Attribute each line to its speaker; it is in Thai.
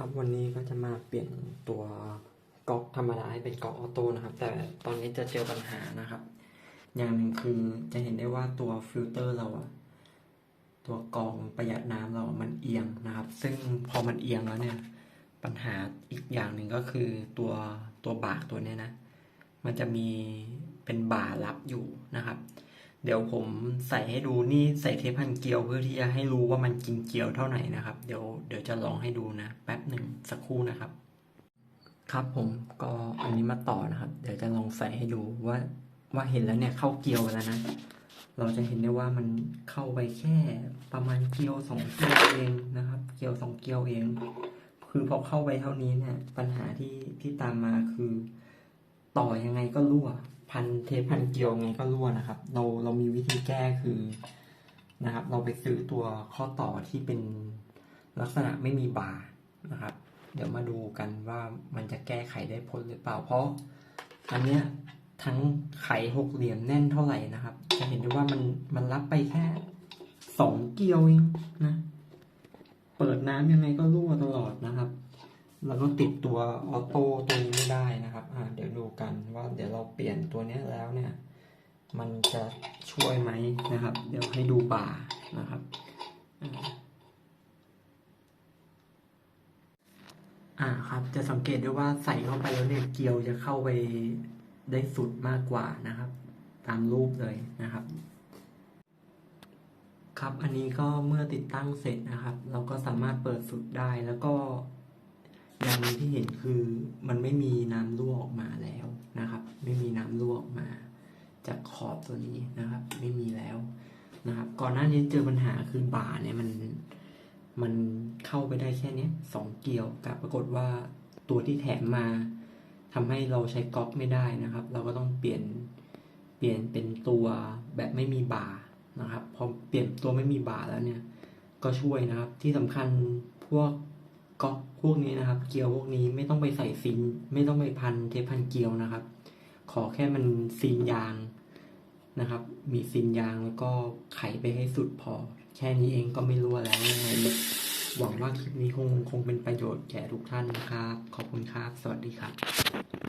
Speaker 1: ครับวันนี้ก็จะมาเปลี่ยนตัวก๊อกธรรมดาให้เป็นก๊อกออโต้นะครับ แต่ตอนนี้จะเจอปัญหานะครับ อย่างหนึ่งคือจะเห็นได้ว่าตัวฟิลเตอร์เราอะตัวกรองประหยัดน้ำเรามันเอียงนะครับ ซึ่งพอมันเอียงแล้วเนี่ย ปัญหาอีกอย่างหนึ่งก็คือตัวตัวบากตัวเนี้ยนะ มันจะมีเป็นบ่ารับอยู่นะครับ เดี๋ยวผมใส่ให้ดูนี่ใส่เทปพันเกลียวเพื่อที่จะให้รู้ว่ามันกินเกลียวเท่าไหร่นะครับ เดี๋ยวเดี๋ยวจะลองให้ดูนะ แป๊บหนึ่งสักครู่นะครับ ครับผมก็อันนี้มาต่อนะครับ เดี๋ยวจะลองใส่ให้ดูว่าว่าเห็นแล้วเนี่ยเข้าเกลียวแล้วนะ เราจะเห็นได้ว่ามันเข้าไปแค่ประมาณเกลียวสองเกลียวเองนะครับ เกลียวสองเกลียวเอง คือพอเข้าไปเท่านี้เนี่ย ปัญหาที่ที่ตามมาคือ ต่อยังไงก็รั่ว พันเทปพันเกลียวยังไงก็รั่วนะครับ เราเรามีวิธีแก้คือนะครับ เราไปซื้อตัวข้อต่อที่เป็นลักษณะไม่มีบาร์นะครับ เดี๋ยวมาดูกันว่ามันจะแก้ไขได้ผลหรือเปล่า เพราะอันเนี้ยทั้งไขหกเหลี่ยมแน่นเท่าไหร่นะครับ จะเห็นได้ว่ามันมันรับไปแค่สองเกลียวเองนะ เปิดน้ำยังไงก็รั่วตลอดนะครับ แล้วก็ติดตัวออโต้ตัวนี้ไม่ได้นะครับ อ่า เดี๋ยวดูกันว่าเดี๋ยวเราเปลี่ยนตัวนี้แล้วเนี่ย มันจะช่วยไหมนะครับ เดี๋ยวให้ดูบ่านะครับอ่าอ่าครับ จะสังเกตได้ว่าใส่เข้าไปแล้วเนี่ยเกลียวจะเข้าไปได้สุดมากกว่านะครับ ตามรูปเลยนะครับ ครับอันนี้ก็เมื่อติดตั้งเสร็จนะครับ เราก็สามารถเปิดสุดได้แล้วก็ อย่งหนึงที่เห็นคือมันไม่มีน้ำรั่วออกมาแล้วนะครับ ไม่มีน้ำรั่วออกมา จากขอบตัวนี้นะครับ ไม่มีแล้วนะครับ ก่อนหน้านี้เจอปัญหาคือบ่าเนี่ยมันมันเข้าไปได้แค่นี้สองเกลียวกับปรากฏว่าตัวที่แถมมาทำให้เราใช้ก๊อกไม่ได้นะครับ เราก็ต้องเปลี่ยนเปลี่ยนเป็นตัวแบบไม่มีบ่านะครับพอเปลี่ยนตัวไม่มีบ่าแล้วเนี่ย ก็ช่วยนะครับที่สำคัญพวก ก๊อกพวกนี้นะครับ เกลียวพวกนี้ไม่ต้องไปใส่ซิน ไม่ต้องไปพันเทปพันเกลียวนะครับ ขอแค่มันซินยางนะครับ มีซินยางแล้วก็ไขไปให้สุดพอ แค่นี้เองก็ไม่รั่วแล้วยังไงหวังว่าคลิปนี้คงคงเป็นประโยชน์แก่ทุกท่านนะครับ ขอบคุณครับ สวัสดีครับ